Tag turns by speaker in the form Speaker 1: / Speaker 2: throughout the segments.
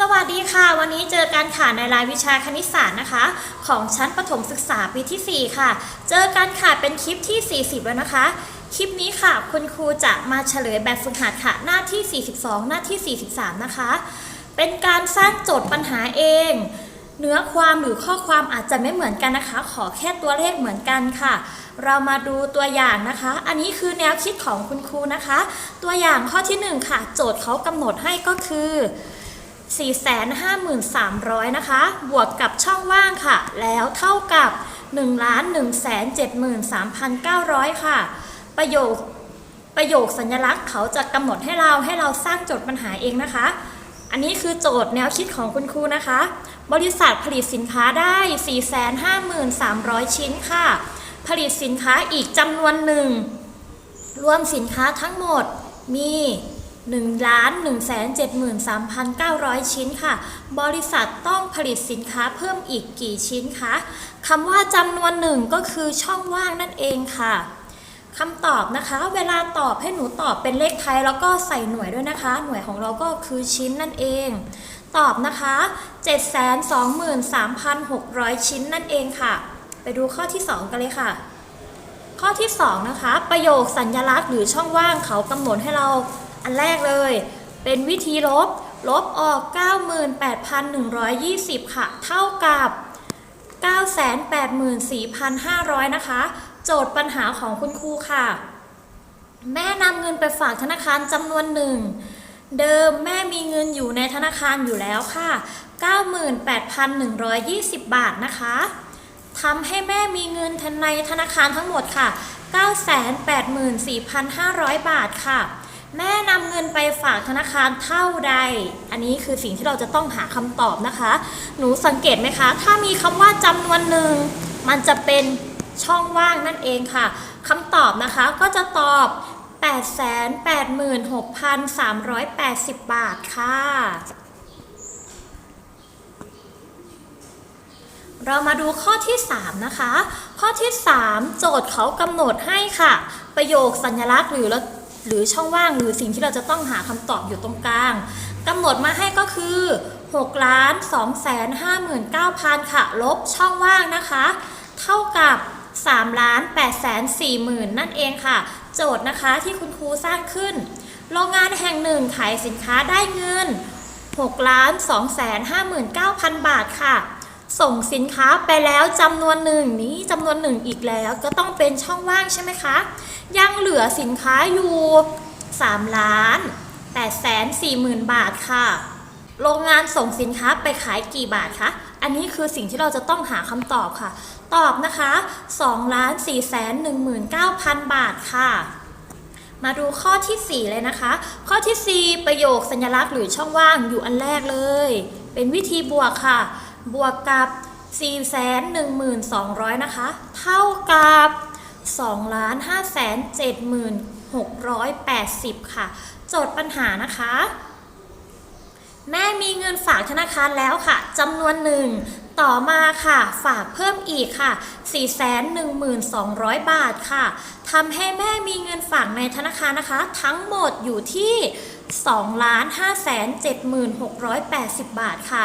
Speaker 1: สวัสดีค่ะ วันนี้เจอกันค่ะในรายวิชาคณิตศาสตร์นะคะ ของชั้นประถมศึกษาปีที่ 4 ค่ะ เจอกันค่ะเป็นคลิปที่ 40 แล้วนะคะ คลิปนี้ค่ะ คุณครูจะมาเฉลยแบบฝึกหัดค่ะ หน้าที่ 42 หน้าที่ 43 นะคะ เป็นการสร้างโจทย์ปัญหาเอง เนื้อความหรือข้อความอาจจะไม่เหมือนกันนะคะ ขอแค่ตัวเลขเหมือนกันค่ะ เรามาดูตัวอย่างนะคะ อันนี้คือแนวคิดของคุณครูนะคะ ตัวอย่างข้อที่หนึ่งค่ะ โจทย์เขากำหนดให้ก็คือ 453,300นะคะ บวกกับช่องว่างค่ะ แล้วเท่ากับ 1,173,900 ค่ะ ประโยคประโยคสัญลักษณ์เขาจะกำหนดให้เราให้เราสร้างโจทย์ปัญหาเองนะคะ อันนี้คือโจทย์แนวคิดของคุณครูนะคะ บริษัทผลิตสินค้าได้ 453,300 ชิ้นค่ะ ผลิตสินค้าอีกจำนวนหนึ่ง รวมสินค้าทั้งหมดมี 1ล้าน1 7 3 9 0 0 ชิ้นค่ะ บริษัทต้องผลิตสินค้าเพิ่มอีกกี่ชิ้นคะคำว่าจำนวนหนึ่งก็คือช่องว่างนั่นเองค่ะคำตอบนะคะ เวลาตอบให้หนูตอบเป็นเลขไทยแล้วก็ใส่หน่วยด้วยนะคะ หน่วยของเราก็คือชิ้นนั่นเอง ตอบนะคะ 723,600 ชิ้นนั่นเองค่ะ ไปดูข้อที่ 2 กันเลยค่ะข้อที่ 2 นะคะ ประโยคสัญญลักษณ์หรือช่องว่างเขากำหนดให้เรา อันแรกเลย เป็นวิธีลบ ลบออก 98,120 ค่ะ เท่ากับ 984,500 นะคะ โจทย์ปัญหาของคุณครูค่ะ แม่นำเงินไปฝากธนาคารจำนวนหนึ่ง เดิมแม่มีเงินอยู่ในธนาคารอยู่แล้วค่ะ 98,120 บาทนะคะทำให้แม่มีเงินในธนาคารทั้งหมดค่ะ 984,500 บาทค่ะ แม่นำเงินไปฝากธนาคารเท่าใด อันนี้คือสิ่งที่เราจะต้องหาคำตอบนะคะ หนูสังเกตไหมคะ ถ้ามีคำว่าจำนวนหนึ่ง มันจะเป็นช่องว่างนั่นเองค่ะคำตอบนะคะก็จะตอบ 886,380 บาทค่ะ เรามาดูข้อที่ 3 นะคะ ข้อที่ 3 โจทย์เขากำหนดให้ค่ะ ประโยคสัญลักษณ์หรือ หรือช่องว่างหรือสิ่งที่เราจะต้องหาคำตอบอยู่ตรงกลางกำหนดมาให้ก็คือ6ล้าน2แสน59,000 ค่ะ ลบช่องว่างนะคะ เท่ากับ3ล้าน8แสน4หมื่นนั่นเองค่ะ โจทย์นะคะที่คุณครูสร้างขึ้น โรงงานแห่งหนึ่งขายสินค้าได้เงิน6ล้าน2แสน59,000 บาทค่ะ ส่งสินค้าไปแล้วจำนวนหนึ่งนี้จำนวนหนึ่งอีกแล้วก็ต้องเป็นช่องว่างใช่ไหมคะ ยังเหลือสินค้าอยู่ 3 ล้าน8แสน4หมื่นบาทค่ะ โรงงานส่งสินค้าไปขายกี่บาทคะ อันนี้คือสิ่งที่เราจะต้องหาคำตอบค่ะ ตอบนะคะ2ล้าน4แสน19,000 บาทค่ะ มาดูข้อที่ 4 เลยนะคะ ข้อที่ 4 ประโยคสัญลักษณ์หรือช่องว่างอยู่อันแรกเลย เป็นวิธีบวกค่ะ บวกกับ 4 1 2 0 0 นะคะ เท่ากับ2 5 7 6 8 0 ค่ะ โจทย์ปัญหานะคะ แม่มีเงินฝากธนาคารแล้วค่ะจำนวนหนึ่งต่อมาค่ะ ฝากเพิ่มอีกค่ะ 412,200 บาทค่ะทำให้แม่มีเงินฝากในธนาคารนะคะ ทั้งหมดอยู่ที่ 2,577,680 บาทค่ะ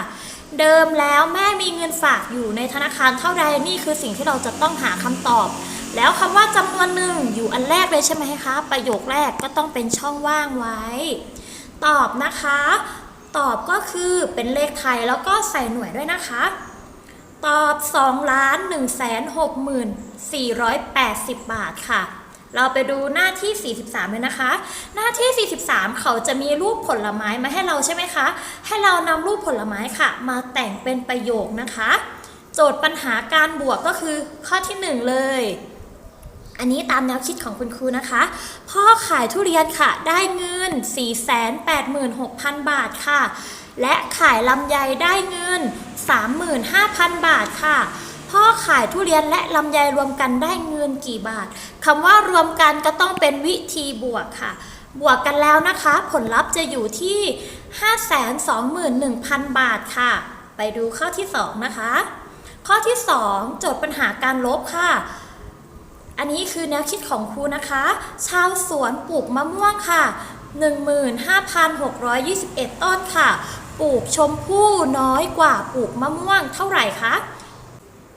Speaker 1: เดิมแล้วแม่มีเงินฝากอยู่ในธนาคารเท่าใดนี่คือสิ่งที่เราจะต้องหาคำตอบ แล้วคำว่าจำนวนหนึ่งอยู่อันแรกเลยใช่ไหมคะประโยคแรกก็ต้องเป็นช่องว่างไว้ ตอบนะคะ ตอบก็คือเป็นเลขไทยแล้วก็ใส่หน่วยด้วยนะคะ ตอบ2ล้าน1แสน6หมื่น480 บาทค่ะ เราไปดูหน้าที่ 43 เลยนะคะ หน้าที่ 43 เขาจะมีรูปผลไม้มาให้เราใช่ไหมคะ ให้เรานำรูปผลไม้ค่ะ มาแต่งเป็นประโยคนะคะ โจทย์ปัญหาการบวกก็คือข้อที่ 1 เลย อันนี้ตามแนวคิดของคุณครูนะคะ พ่อขายทุเรียนค่ะ ได้เงิน 486,000 บาทค่ะ และขายลำไยได้เงิน 35,000 บาทค่ะ พ่อขายทุเรียนและลำไยรวมกันได้เงินกี่บาทคำว่ารวมกันก็ต้องเป็นวิธีบวกค่ะ บวกกันแล้วนะคะ ผลลัพธ์จะอยู่ที่ 521,000 บาทค่ะ ไปดูข้อที่ 2 นะคะ ข้อที่ 2 โจทย์ปัญหาการลบค่ะอันนี้คือแนวคิดของครูนะคะ ชาวสวนปลูกมะม่วงค่ะ 15,621 ต้นค่ะปปลูกชมพู่น้อยกว่าปลูกมะม่วงเท่าไหร่คะ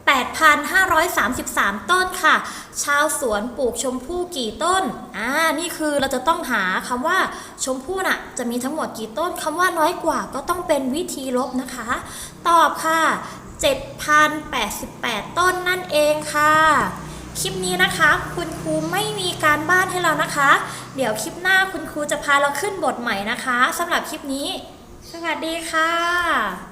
Speaker 1: 8,533 ต้นค่ะ ชาวสวนปลูกชมพู่กี่ต้น อ่า นี่คือเราจะต้องหาคำว่าชมพู่น่ะ จะมีทั้งหมดกี่ต้นคำว่าน้อยกว่าก็ต้องเป็นวิธีลบนะคะ ตอบค่ะ 7,088 ต้นนั่นเองค่ะ คลิปนี้นะคะ คุณครูไม่มีการบ้านให้เรานะคะ เดี๋ยวคลิปหน้าคุณครูจะพาเราขึ้นบทใหม่นะคะสำหรับคลิปนี้ สวัสดีค่ะ